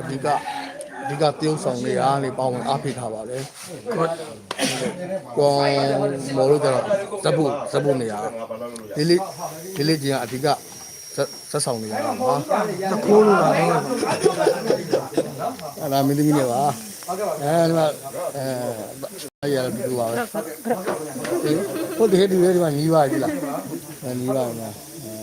အဓိကအဓိကတရုပ်ဆောင်တွေအားနေပေါဝင်အားဖိထားပါတယ်ကောမော်လို့ကတော့ဇက်ဖို့ဇက်ဖို့နေရဒီလေးဒီလေးချင်းကအဓိကဇက်ဇက်ဆောင်နေရတာပါတခိုးလို့ပါအဲ့ဒါမင်းသမီးနေပါအဲဒီမှာအဲအဲ့ရတူတူပါပဲဟုတ်တယ်ဒီလေးဒီမှာညီးပါကြည့်လားအဲညီးပါမှာ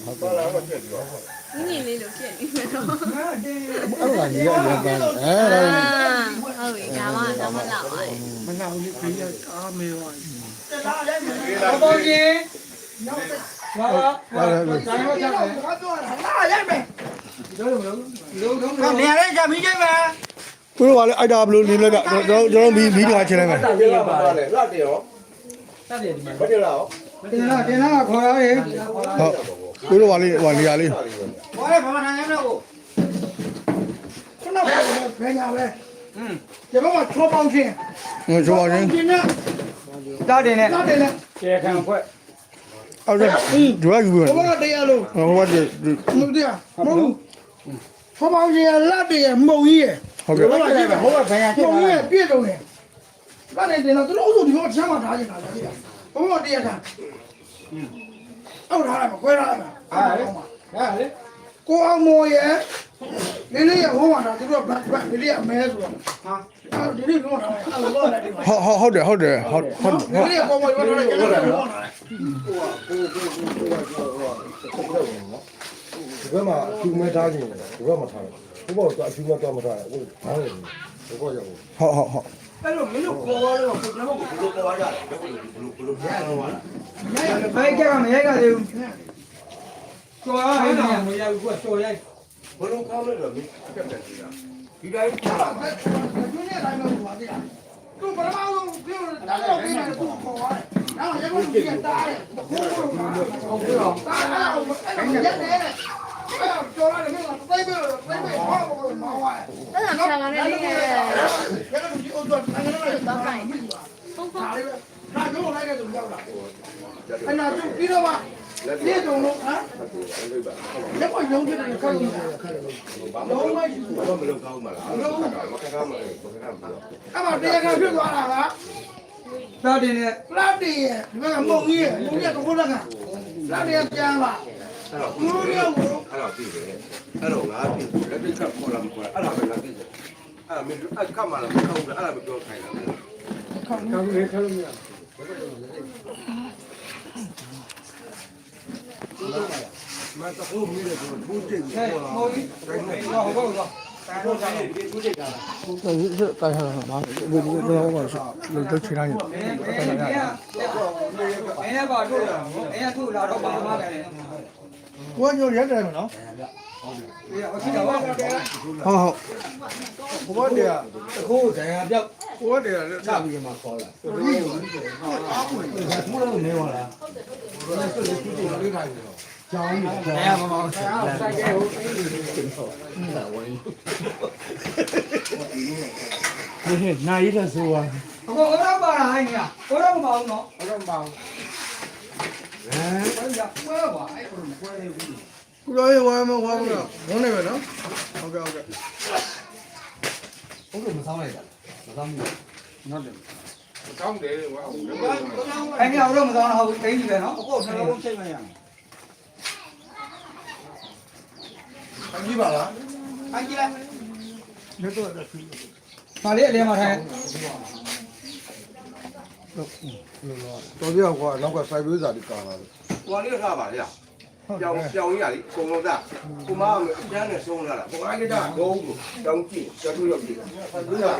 ဟုတ်တ ယ်ငင်းလေးလို့ဖြစ်နေမယ်တော့အဲ့ဒါညီးရအရင်ကအဲဒါဟုတ်ပြီဒါမှဒါမှလာပါရဲ့မနာဘူးပြရအားမေးပါဘောကြီးဟာဟာလည်းတိုင်းတော့ချက်တယ်လာရိုက်မယ်လုံးလုံးလုံးလုံး။နေရာလေးကြမီးချိတ်မယ်ကိုတို့ကလည်းအိုက်တာဘလို့လေးလက်ကကျွန်တော်ကျွန်တော်မီးမီးထွားချင်လိုက်မယ်တာပြေးပါလေလှတယ်ရောတတ်တယ်ဒီမှာဘယ်လိုလဲရောတင်လာတင်လာခေါ်ရရေဟုတ် ကိုတို့ကလေးဟိုနေရာလေး။ဘာလဲဘာမှနိုင်ရမလို့ကို။ခုနကဘယ်ညာပဲ။ဟင်းဒီဘက်ကချောပေါင်းချင်းဟိုကျွန်တော်ချင်းဒီနဲ့တတ်တယ်နဲ့လာတယ်လေကျဲခံခွက်အော်ဒါဒီကယူပဲ။ဘက်ကတရားလို့ဟိုကဒီမဟုတ်တရားမဟုတ်ချောပေါင်းချင်းလက်တည်းမုံကြီးရဲ့ဟုတ်ဘကဲ့ယ်မှာကြည့်ပဲဟိုကဘယ်ရဖြစ်မုံလာကြီးရဲ့ပြည့်စုံတယ်။လာနေတယ်တော့သူတို့အုပ်စုဒီဘက်ချမ်းမှာထားနေတာလေ။ဘဘတရားခံ။အောက်ထားလိုက်မှာခွဲထားလိုက်မှာ။ ဟာလေဟာလေကိုအောင်မော်ရဲ့လေးလေးရဲ့ဟောမှာတာသူတို့ကဘတ်ဘတ်လေးလေးအမဲဆိုတော့ဟာအဲဒီလေးကတော့အဲ့လိုလုပ်လိုက်တယ်ဟုတ်ဟုတ်ဟုတ်တယ်ဟုတ်တယ်ဟုတ်ဟုတ်လေးလေးကောင်းမော်ရောထားလိုက်ကြတယ်ဟောတာဒီဘက်မှာအဖြူမဲထားခြင်းဒီဘက်မှာထားတယ်ဘုဘောကအဖြူမဲတော့မထားဘူးဟုတ်ဘာလဲဒီဘောကြောင့်ဟုတ်ဟုတ်ဟုတ်အဲ့လိုမင်းတို့ခေါ်ရတော့ကိုကျွန်တော်ကဘယ်လိုခေါ်ရကြလဲဘယ်လိုဘယ်လိုဘယ်လိုပြန်တော့လာဘိုက်ကမရိုက်ကသေးဘူး ကျော်ရဟဲ့နော်မရဘူးကွကျော်ရိုက်ဘယ်လိုကောင်းလဲတော့မင်းအကက်တက်ကြီးတာဒီတိုင်းကျွန်းနဲ့တိုင်းလို့ပါသေးတာသူပရမောင်းပြောတာတော့ပြီးတယ်ကိုခေါ်ရတယ်နောက်ရကုန်းကြီးတားတယ်ခိုးလို့ပါဟုတ်ပြီတော့တားအဲ့ဒါအဲ့ဒါရက်တယ်တဲ့ကျော်ရတယ်မင်းကသိပဲသိပဲဟောဘောမောင်းရတယ်အဲ့ဒါဆရာကလည်းလေးရဲ့ရကုန်းကြီးအိုးတော့နိုင်ငံတော်ရဲ့တားတိုင်းပြီပါဖုန်းဖုဒါန်းလေးပဲဒါကြောင့်လိုက်တဲ့သူရောက်လာအဲ့နာသူပြီးတော့ မှပြည့်စုံလို့ဟမ်လက်ပေါ်ရုံးဖြစ်တယ်ကောက်ကြည့်တယ်လုံးဝရှိဘူးဘာမလုပ်ကောင်းမှာလားမလုပ်ကောင်းမကောင်းမှာလေဘယ်ကမှမလုပ်အဲ့မှာတရားခံဖြစ်သွားတာကတတ်တယ်နဲ့ပလက်တီရဲ့ဒီဘက်ကမုံကြီးရဲ့မုံကြီးကဘုလကပလက်တီရဲ့ပြန်လာအဲ့တော့ဘူးရောကိုအဲ့တော့ပြည်တယ်အဲ့တော့ငါပြည်လက်တိချက်ခေါ်လာမခေါ်အဲ့ဒါပဲလက်တိချက်အဲ့ဒါမင်းအဲ့ကမှလာမကောင်းဘူးအဲ့ဒါပဲပြောခိုင်းတာကောင်းလေးခလို့မရမတော်ဘူး မင်းလည်းဘူးတိတ်ဟဲ့ဟိုကြီးဟိုဘောကောတာတော့ဆိုင်ဒီသူတိတ်တာတိုင်တိုင်ဟာမှာဒီဒီတော့မှာလို့တော့ချင်တိုင်းမင်းမင်းကမင်းကပါထုတ်ရအောင်မင်း ကထုတ်လာတော့ပါမှာပဲကိုညိုရက်တယ်မနော်ဒီအခိတော့ဟုတ်ဟုတ်ဘုဘောတရားတခိုးတရားပြောက်ဘုဘောတရားလက်ချပြီးမှခေါ်လာဘူးလို့နေပါလားလက်စွပ်လေးကြည့်ကြည့်လေးခိုင်းတယ်ကျောင်းကြီးတရားမမောင်းဆိုင်ကဲဟိုဒီနိုင်ရဆိုပါကိုတော့ပါလားဟိုင်းကကိုတော့မပါဘူးနော်အဲ့တော့မအောင်ဟမ်ရပွဲပါအဲ့ ကိုပွဲနေဘူးကိုရောရဝမ်းမဝမ်းဘူးလားဝမ်းနေပဲနော်ဟုတ်ကဲ့ဟုတ်ကဲ့ဟုတ်ကဲ့မဆောင်လိုက်တာမဆောင်ဘူးနော်တယ်ကောင်းတယ်ဝါအဲ့ဒီတော့မဆောင်တော့ဟုတ်တင်းကြီးပဲနော်အခုနှလုံးချိန်မရအကြီးပါလားအကြည့်လိုက်လက်တော့တက်ပြီပါလေအလဲမှာထိုင် တော်ပြောကွာနောက်ကစိုက်ပေးစာဒီကာလာဟိုလေးထားပါလေပြောင်းပြောင်းရည်ကုံလုံးသားကိုမအကျန်းနဲ့ဆုံးလာတာဘုရားကြီးကဂုံးကိုတောင်းကြည့်ကျတူရောက်ကြည့်စိုက်ပေးစာ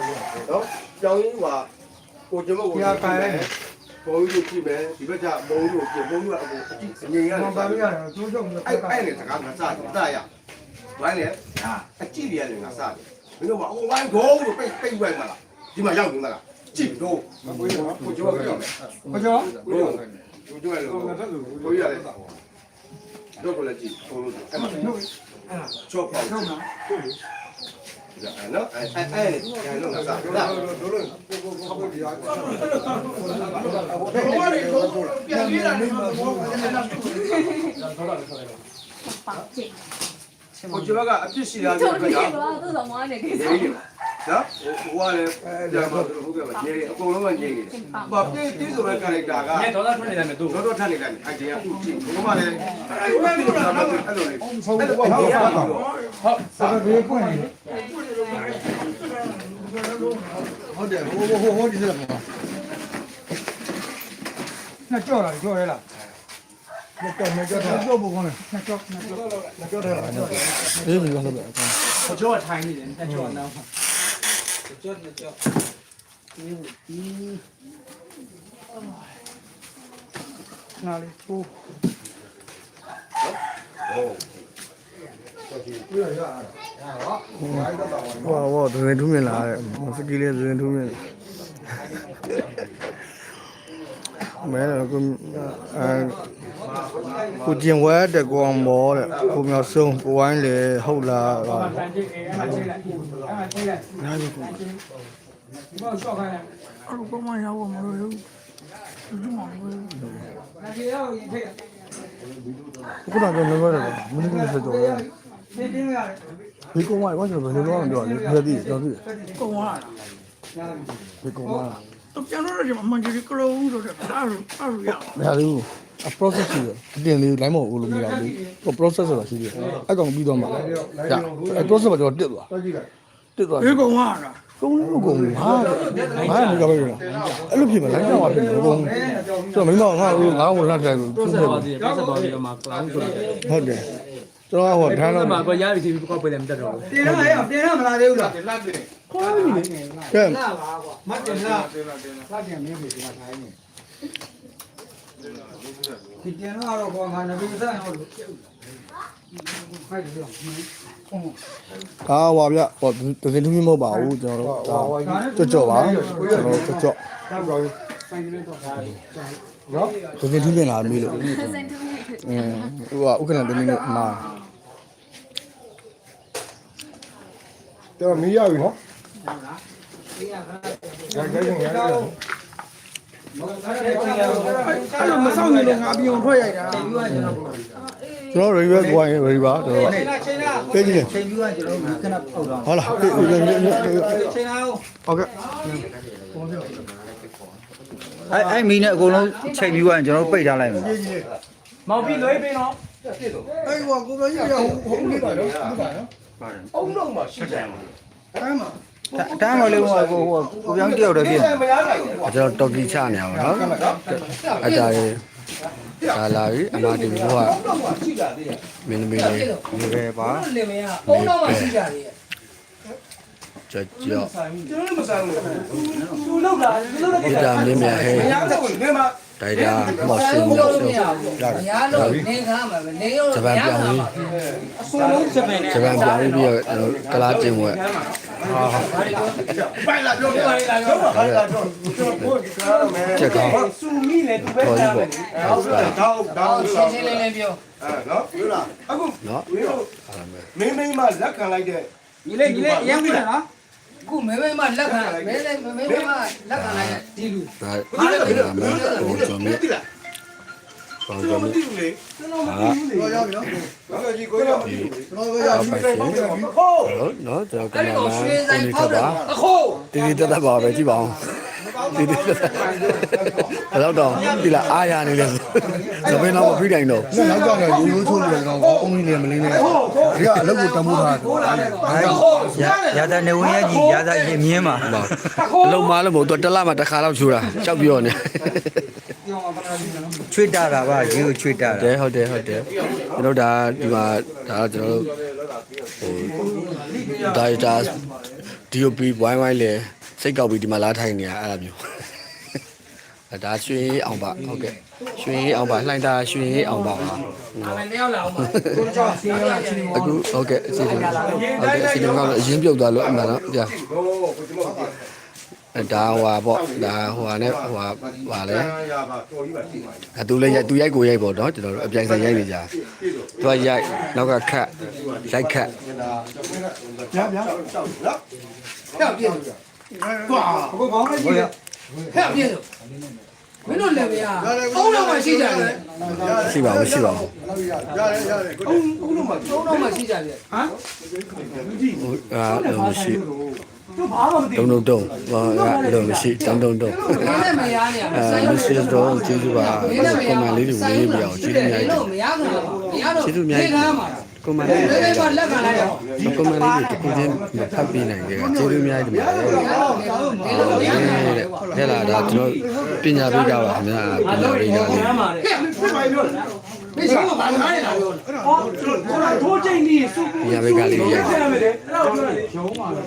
နော်ပြောင်းရင်းကကိုကျမကိုဘုံကြီးကြည့်မယ်ဒီဘက်ကဘုံကြီးကိုဘုံကြီးကအကိုအကြည့်အငြိမ်ရတယ်ပါပြရတယ်ကျိုးကျုံနဲ့အဲ့အဲ့နဲ့စကားကစားတယ်တာရဝိုင်းလေအကြည့်ရတယ်ငါစားတယ်မင်းတို့ကအိုဝိုင်းဂုံးကိုပိတ်ပိတ်ဝိုင်းမလားဒီမှာရောက်နေလား ကြည့်တော့ကိုကျော်ကိုကျော်ပြောမယ်ဘကျော်ကိုကျော်ကိုကျော်လည်းကိုရရတယ်တော့ကိုလည်းကြည့်ကိုလို့အဲ့မှာချောပေါ့ဟုတ်နော်နော်အဲ့အဲ့အဲ့တော့ငါစားတာတို့လို့ကိုကိုကိုဒီဟာဘယ်လိုလဲပြန်ပြေးလာနေမှာဘောကလည်းတော့ပေါက်ချင်ကိုကျဘကအဖြစ်ရှိတာတို့ပြောဒီတာကတော့သူ့ဆောင်မနေကိစ္စရေးတယ် နော်ဟိုကလည်းကြာမှဟုတ်ကဲ့ပါရေးအကုန်လုံးကရေးတယ်ဘာပြေးပြေးဆိုတဲ့ character ကညဒေါသထွက်နေတယ်မယ်သူတော့တော့ထပ်နေလိုက်အဲ့ဒီကအခုကြည့်ဘုမလည်းအဲ့လိုအဲ့လိုအဲ့လိုလေးအဲ့လိုအဲ့လိုဟုတ်ပါတော့ဟုတ်စာဘေးခွင့်နေဟုတ်တယ်ဟိုဟိုဟိုဟိုဒီစက်မှာနှစ်ကြော့လာကြော့ရဲလားမတော်မကြောက်တော့ကြောက်ဖို့ကောင်းတယ်နှစ်ကြော့နှစ်ကြော့မကြောက်တယ်အေးမကြောက်တော့ကြော့ထိုင်းနေတယ်နှစ်ကြော့နောက် ကြော့နှစ်ကြော့နားလေးဟိုဟောဟောဒဇင်ထူးမြင်လာတယ်စကီလေးဒဇင်ထူးမြင်မဲတော့ကိုအဲကိုကျင်ဝဲတဲ့ကောင်မောတဲ့ကိုမြောက်ဆုံးကိုဝိုင်းလေဟုတ်လား တန်ကြည့်အဲ့ဒါချိန်လိုက်အဲ့ဒါချိန်လိုက်နားကြီးကိုဒီမှာရှော့ခိုင်းလိုက်အဲ့ကိုမရောက်မလို့နာကြီးရောဒီထိတ်ခုနကလည်းပြောတယ်မင်းကလည်းပြောတယ်နေတင်းရတယ်ဒီကောင်ကဘာလို့ဘယ်လိုလုပ်အောင်ပြောလဲဒီဒီတော့ဒီကုန်သွားတာဒီကောင်ကတော့ကျွန်တော်တို့ကမှန်ကြီးကလုံးဆိုတော့အဲ့လိုအဲ့လိုရမရဘူးအ process ရှိတယ်အတင်လေး line မဟုတ်လို့မရဘူးဟို process ဆိုတာရှိတယ်အကောင်ပြီးတော့မှဒါအဲ process မှာတော့တက်သွား တက်သွားဘေးကုန်သွားတာကုန်းလို့ကုန်းဟာဟာမကြပါဘူးအဲ့လိုဖြစ်မလားကြောက်ပါဖြစ်တယ်ကုန်းဆိုတော့မိမငါ့ကိုငါ့ကိုလက်ထက်ကိုသူ့ဖြစ်ပါသေးတယ်ပတ်ပါသေးတယ်မှာကလောင်းဆိုတယ်ဟုတ်တယ်ကျွန်တော်ကဟောထားတော့မှာကရပြီဒီကောက်ပေးတယ်မတက်တော့ဘူးတင်ရရတင်ရမလာသေးဘူးလားကဲလာပါကွာမတင်လာတင်လာတင်လာတင်မင်းပြီဒီမှာထိုင်းနေဒီတင်လာတော့ကောငါနဗီစားရောလို့ဖိုက်တယ် ဒါဟောဗျဟောတကယ်သူမဟုတ်ပါဘူးကျွန်တော်တို့ကြော့ကြော့ပါကျွန်တော်တို့ကြော့ဆိုင်ကလေးတော့ထားတယ်နော်တကယ်သူပြင်လာမေးလို့စင်တူနေအင်းဟိုကဥက္ကဋ္ဌတမင်းနဲ့မာတော်မီးရပြီနော်အဲ့လိုမဆောင်နေလို့ငါပြောင်းထွက်ရိုက်တာ ကျွန်တော် review ကိုရင် review ပါကျွန်တော်ပေးကြည့်တယ်ချိန်ပြီးကကျွန်တော်ခဏပောက်တော့ဟုတ်လားပေးပေးပေးချိန်လာအောင်ဟုတ်ကဲ့အဲ့အဲ့မီနဲ့အကုန်လုံးချိန်ပြီးသွားရင်ကျွန်တော်တို့ပိတ်ထားလိုက်မယ်မောင်ပြီးလွှဲပေးနော်အဲ့ဟိုကိုပြောရရဟိုနေပါတော့အုံတော့မှရှိတယ်အဲ့မှာတန်းမလေးဟိုဟိုဟိုကိုပြောင်းတယောက်တည်းပြင်မရနိုင်ဘူးကျွန်တော်တော်ကီချနေရပါတော့အတားရေ ဒါလာပြီအမတီဗီကတော့မှရှိတာသေးတယ်မင်းမင်းလေးဒီပဲပါလင်မယားပုံတော့မှရှိကြတယ်ကြော့ကြော့ကျွန်တော်လည်းမဆိုင်ဘူးသူလောက်လာသူလောက်ဒီတာမင်းမြဟဲမရတော့ဘူးနေမှာ ဒိုင်တာမော်စင်မော်စင်လာညာလို့နေကားမှာပဲနေရောဂျပန်ပြောင်းပြီးအစိုးလုံးစပင်နဲ့ဂျပန်ပြောင်းပြီးပြီးတော့ကလာတင်ဝက်ပိုင်လာပြောပြလိုက်လာပြောပါလာတော့ကျွန်တော်ကိုကြားရမယ်ချက်ကောင်းစူမီနဲ့သူပဲထားမယ်ဟုတ်ကဲ့တော့တော့ရှင်းရှင်းလင်းလင်းပြောအဲနော်ပြောလားအခုနော်မင်းမင်းမလက်ခံလိုက်တဲ့ညီလေးညီလေးအရင်ကနော် ခုမဲမဲမလက်ခံမဲမဲမဲမဲမလက်ခံလိုက်ဒီလူဒါဟာလည်းမင်းဟိုကျွန်တော်တိလားဟိုကျွန်ကျွန်တော်မတော်သိဘူးလေကျွန်တော်မသိဘူးလေတော့ရောက်ပြီနော်ဘာလို့ကြီးကိုရမသိဘူးကျွန်တော်ကရောက်ပြီဟုတ်ဟုတ်ဟုတ်နော်ကျွန်တော်ကအဲ့င်ဒီမကိုရာရွှေမန်ဆိုင်ကိုဖောက်တယ်ပါအခုတီတီတက်တက်ပါပဲကြည့်ပါအော င်တီတီတက်တက်ဘယ်တော့တော့ဒီလားအားရနေလဲဆိုသမင်းတော့မပြီးတိုင်းတော့နောက်ကြောင်လည်းရိုးရိုးချိုးနေတယ်ကောင်အုံးကြီးလည်းမလင်းနဲ့ဒီကအလုပ်ကိုတမိုးထားတယ်ရရတာနေဝင်ရကြီးရတာရင်မြင်းပါအလုံးမလို့မဟုတ်တော့တစ်လမှတစ်ခါတော့ချိုးတာကြောက်ပြောနေချွေတာတာပါရေကိုချွေတာတတာယ်ဟုတ်တယ်ဟုတ်တယ်ကျွန်တော်ဒါဒီမှာဒါကျွန်တော်ဟိုဒါတာ DOP ဝိုင်းဝိုင်းလေ စိတ်ကောက်ပြီးဒီမှာလာထိုင်နေရအဲ့လိုမျိုးအဲဒါရွှေအောင်ပါဟုတ်ကဲ့ရွှေအောင်ပါလှိုင်းတာရွှေအောင်ပါပါမင်းရောက်လာအောင်ပါကိုကြောင့်စီရောချင်းရောအခုဟုတ်ကဲ့အစီအစဉ်ဟုတ်ကဲ့အစီအစဉ်ကတော့အရင်ပြုတ်သွားလို့အမှန်တော့ပြဟိုကိုကျွန်တော်အဲဒါဟိုဟာပေါ့ဒါဟိုဟာနဲ့ဟိုဟာပါလဲရပါတော်ကြီးပါရှိပါအဲသူလည်းရိုက်သူရိုက်ကိုရိုက်ပေါ့နော်ကျွန်တော်တို့အပြိုင်ဆိုင်ရိုက်နေကြသူကရိုက်နောက်ကခတ်ရိုက်ခတ်ဗျာဗျာနော်ဟဲ့ပြည့် ကွာဘုကောင်းလေးကြည့်ဟဲ့ပြည့်မင်းတို့လည်းမရအုံးတော့မှရှိကြတယ်ရှိပါဘူးရှိပါဘူးရတယ်ရတယ်ကိုကိုလုံးမှာအုံးတော့မှရှိကြတယ်ဟမ်ဟိုအာလုံးမရှိတို့ဘာမှမသိတုံတုံတုံဟာလုံးမရှိတုံတုံတုံမင်းနဲ့မရနေရအဲမစ္စတာတော့ကျေးဇူးပါကွန်မန်လေးတွေဝေးပြအောင်ကျေးဇူးများကြီးမရခံပါမရတော့ကျေးဇူးများကြီးခါမှာ ကွန်မန်လေးဘတွေယ်မှာလက်ခံလိုက်ရောကွန်မန်လေးတွေတခုချင်းမဖတ်ပြနိုင်ကြကျေးဇူးများကြီးတင်ပါတယ်တဲ့လာဒါကျွန်တော်ပညာပေးကြပါခင်ဗျာပညာပေးကြလေးမ်းပါလေဟဲ့မင်းဘာပြောလဲမင်းရှိမဘာလဲလာပြောဟောတို့ထိုးချိန်ကြီးစုပညာပေးကြလေးရရမယ်လေအဲ့တော့ပြောလေရုံးပါလေ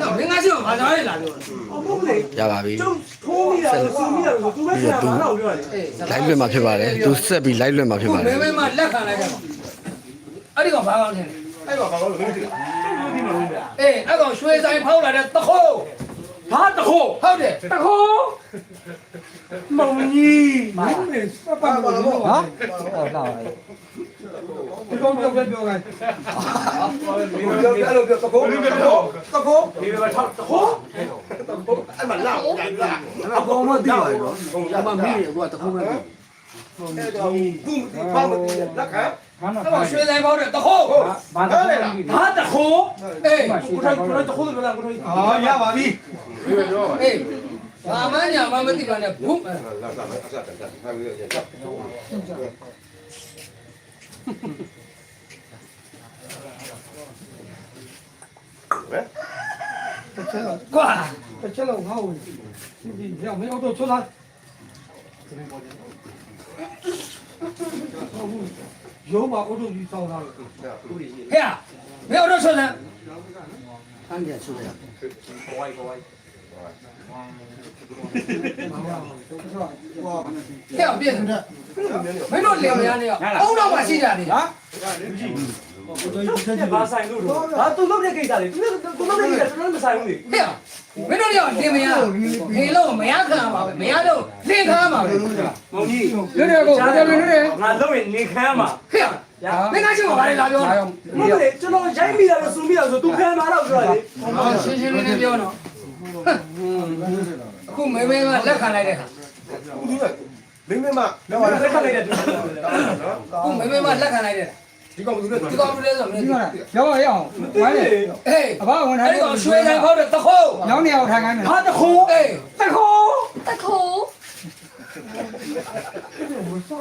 တော့မင်းကရှိမဘာသာလဲလာပြောအမဟုတ်လေရပါပြီကျုံထိုးမိတာစုမိတာဆိုသူပဲပြန်လာတော့ပြောလေအေးလိုက်လွှင့်မှာဖြစ်ပါတယ်သူဆက်ပြီးလိုက်လွှင့်မှာဖြစ်ပါတမယ်င်းမင်းမလက်ခံလိုက်တယ် အဲ့ဒီကဘာကောင်းလဲအဲ့ပါဘာလို့မင်းသိလားဒီမှာလို့ဗျာအေးအဲ့ကောင်ရွှေဆိုင်ဖောက်လာတဲ့တခိုးဘာတခိုးဟုတ်တယ်တခိုးမောင်ကြီးမင်းလေစပတ်ပါလို့ဟာဟုတ်လားဒီကောင်ပြောပြောခိုင်းဒီလိုပြောအဲ့လိုပြောတကောတကောတကောဒီမှာထောက်တခိုးအဲ့မှာလာပြန်လာအကောင်မသိပါဘူးဘုံရအမပါမင်းကတခိုးပဲအဲ့တော့ဘူးဘာမသိလက်ခံ အဲ့ကောင်ရွှေဆိုင်ဖောက်တဲ့တခိုးဘာတခိုးဘာတခိုးအေးကိုထိုင်ကိုတခိုးလို့ပြောတာကိုထိုင်အာရပါပြီဒီလိုပြောပါအေးဘာမှညာမှမသိပါနဲ့ဘုလာလာအဆက်တက်တ က်ဟာပြီးရချက်ကွာတစ်ချက်လောက်ငါ့ကိုဒီရောက်မရောက်တော့ချွတ်လာရုံးမှာအုတ်ထုတ်ကြီးစောင်းလာလို့ဟဲ့မင်းတော့ဆွမ်းစမ်းဟဲ့ပြည့်တယ်မင်းတို့လင်မယားနေအောင်အုံတော့မှရှိကြတယ်ဟာ ဘာဆိုင်လို့တော့ဟာသူလုပ်တဲ့ကိစ္စလေသူသူလုပ်တဲ့ကိစ္စသူမဆိုင်ဘူးလေဟဲ့မင်းတို့ရောလင်မယားနေလို့မရခံပါပဲမရတော့လင်ခံပါပဲမောင်ကြီးလွတ်တယ်ကိုဘယ်လိုလွတ်တယ်ငါလုပ်ရင်နေခမ်းမှာဟဲ့မင်းကရှိမဘာလဲလာပြောနော်မဟုတ်လေကျွန်တော်ရိုက်မိတာလို့စုမိတာဆိုသူခမ်းမှာတော့ပြောလေရှင်းရှင်းလင်းလင်းပြောနော်အခုမေမေကလက်ခံလိုက်တဲ့ခါဒီကမင်းမမတော့လက်ခတ်လိုက်တဲ့သူအခုမေမေကလက်ခံလိုက်တဲ့ ဒီကောင်ဘယ်လိုလဲဒီကောင်ဘယ်လဲဆိုမင်းရောက်ရအောင်ဝိုင်းလေအေးအဘဝင်ထားအဲ့ဒီကောင်ရွှေဆိုင်ဖောက်တဲ့တခိုးညောင်းနေအောင်ထိုင်ခိုင်းမယ်ဟာတခိုးအေးတခိုးတခိုး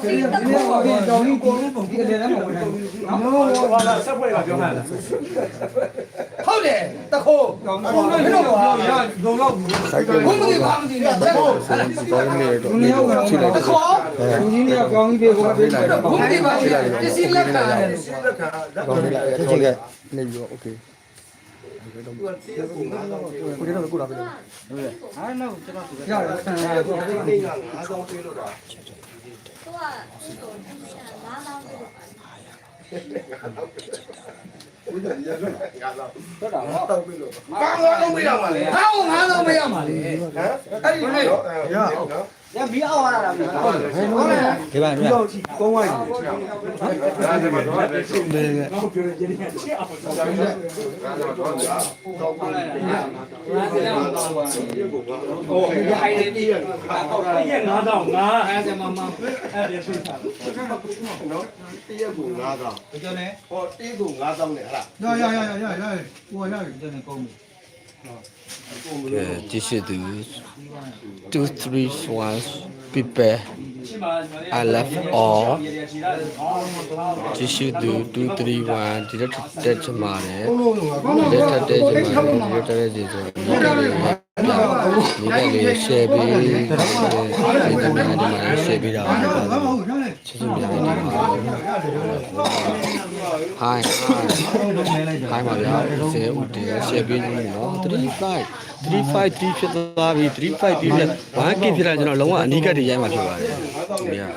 ဒီနေ့တော့ဒီတောင်းကြီးကိုလုံးပုံဒီကလေးလည်းမဝင်နိုင်ဘူးနော် ဟောလာဆက်ပွဲကပြောမှန်းလား ဟုတ်တယ်တခိုး တောင်းကြီးမင်းတို့ကရလုံလောက်ဘူး စိုက်က ဘုံမကြီးဘာမသိဘူးတက်ခိုး ဘောင်းလေးတော့ ဒီနေ့ကတော့ ရှိလိုက် တခိုး လူကြီးတွေကကောင်းကြီးတွေကိုပေးလိုက်တော့ ဘုံမကြီးဘာပစ္စည်းလက်ခံရတယ် ဘောင်းလေးလိုက်အချိန်ကနေပြီးတော့โอเค ကိုတော့ကိုလာပြီရတယ်ဆန်ရတယ်ဒီကိန်းကငါးဆောင်ပေးလို့တာသူကငါးမောင်းလို့ဦးတယ်ရရငါးဆောင်ဟုတ်တာတော့ပေးလို့ဘာငါးဆောင်ပေးရမှာလဲဟောင်းငါတော့မရမှာလေဟမ်အဲ့ဒီနော်ရ ညမီးအောင်ရတာမျိုးဟုတ်တယ်ဟုတ်တယ်ဒီပါဒီပါကောင်းဝိုင်းဟုတ်တယ်ဒါဆိုတော့ဒါဆိုတော့ပြောရရင်ချက်အောင်ဒါဆိုတော့ဒါဆိုတော့တော့ပါလာတာဒါဆိုတော့ဟိုဟိုင်းနေပြီးတော့တော့ရ9000 9အဲ့ဒါမှမအဲ့ဒါဆိုတာနော်တရက်ကို9000ကျော်နေဟောတေးကို9000နဲ့ဟလားရရရရရဟိုရရကျန်နေကောင်းပြီ အဲကြည့်ရှိသူ2 3 1 people ရှိမှာ I love all ကြည့်ရှိသူ2 3 1ဒီတော့တက်ချမာတယ်လက်ထက်တဲ့ချမာတယ်လက်ထက်တဲ့စီဆိုဒီကလေး share ပေးဒီကနေ့ဒီမှာ share ပေးတာပါမဟုတ်ရလေချ စ်ချင်းပြန်နေပါ Hi hi Hi ပါဗျာဆယ်ဦးတင် share ပေးနေနော်35 35 3ဖြစ်သွားပြီ35 3ဖြစ် 1k ဖြစ်တာကျွန်တော်လုံးဝအနီးကပ်တွေရိုက်မှာဖြစ်ပါတယ် ခင်ဗျာ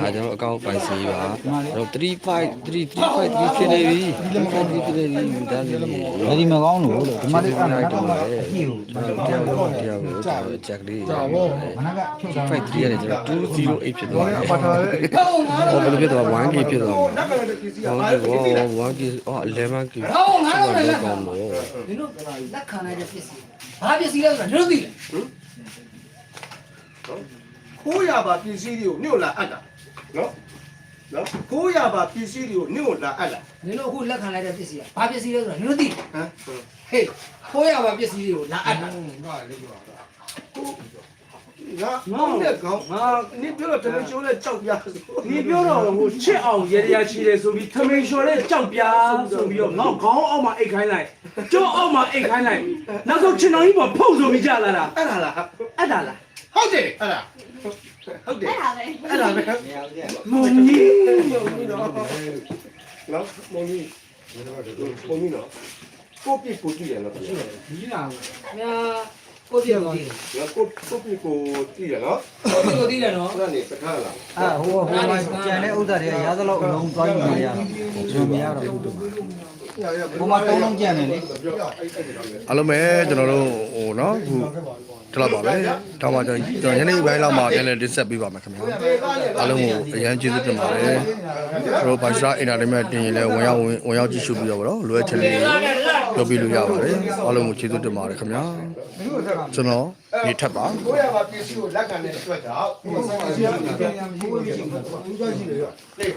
ဒါကျွန်တော်အကောင့်ပိုင်စီပါကျွန်တော်35 335ဖြစ်နေပြီ35ဖြစ်နေပြီဒါလည်းမဒီမကောင်းလို့လို့ဒီမှာလေးကလည်းတော်တယ်ကျွန်တော်တရားလို့တရားလို့ကျွန်တော် check လေးဒါပေါ့5 3ရတယ်ကျွန်တော်208ဖြစ်သွားတယ်ဘာလို့ဖြစ်သွား 1k ဖြစ်သွားဟုတ်ကဲ့ဝါ 1k အော် 11k ဟုတ်ငါတို့လည်းကောင်းလို့ဒီလိုလက်ခံရတဲ့ဖြစ်စီဘာဖြစ်စီလဲဆိုတာတို့သိလားဟုတ် 900ပါပစ္စည်းတွေကိုမြို့လာအပ်တာနော်နော်900ပါပစ္စည်းတွေကိုမြို့လာအပ်လာနင်တို့အခုလက်ခံလိုက်တဲ့ပစ္စည်းကဘာပစ္စည်းလဲဆိုတော့နင်တို့သိဟမ်ဟေး900ပါပစ္စည်းတွေကိုလာအပ်တာငါလေးပြောတာငါငါနဲ့ကောင်ငါနေပြောတော့တမင်ချိုးနဲ့ကြောက်ပြဆိုနေပြောတော့ဟိုချစ်အောင်ရေရချီတယ်ဆိုပြီးတမင်ချိုးနဲ့ကြောက်ပြဆိုပြီးတော့ငေါခေါင်းအောက်မှာအိတ်ခိုင်းလိုက်ကြောက်အောက်မှာအိတ်ခိုင်းလိုက်နောက်ဆုံးချင်တော်ကြီးပေါ်ဖုတ်ဆိုပြီးကြလာတာအဲ့ဒါလားအဲ့ဒါလား ဟုတ်တယ်အဲ့ဒါဟုတ်တယ်အဲ့ဒါပဲအဲ့ဒါပဲမုံကြီးနော်မုံကြီးမုံကြီးနော်ကိုပြစ်ကိုကြည့်ရနော်ဒီနာကိုများကိုပြည့်ကိုသိတယ်နော်ကိုကိုပြစ်ကိုကြည့်ရနော်ကိုပြည့်ကိုသိတယ်နော်အဲ့ဒါနေစကားလားအာဟိုဟိုမှာကျန်တဲ့ဥစ္စာတွေကရသလောက်အလုံးသွားယူနေရတာကျွန်မရတော့ဘူးတော့ဟိုမှာတုံးလုံးကျန်တယ်လေအားလုံးပဲကျွန်တော်တို့ဟိုနော်အခု ဒီလောက်ပါပဲဒါမှကျွန်တော်ညနေပိုင်းလောက်မှပြန်လည်တင်ဆက်ပေးပါမယ်ခင်ဗျာအားလုံးကိုအရန်ကျေးဇူးတင်ပါတယ်ကျွန်တော်ဘာစရာ entertainment တင်ရင်လည်းဝင်ရောက်ဝင်ရောက်ကြည့်ရှုပြီးတော့ဗောနော်လိုအပ်ချက်တွေပြောပြလို့ရပါတယ်အားလုံးကိုကျေးဇူးတင်ပါတယ်ခင်ဗျာကျွန်တော်နေထပ်ပါကိုရပါပစ္စည်းကိုလက်ခံတဲ့အတွက်ကြောင့်ဘုရားရှင်ဘုရားရှင်ဘုရားရှင်လေတကယ်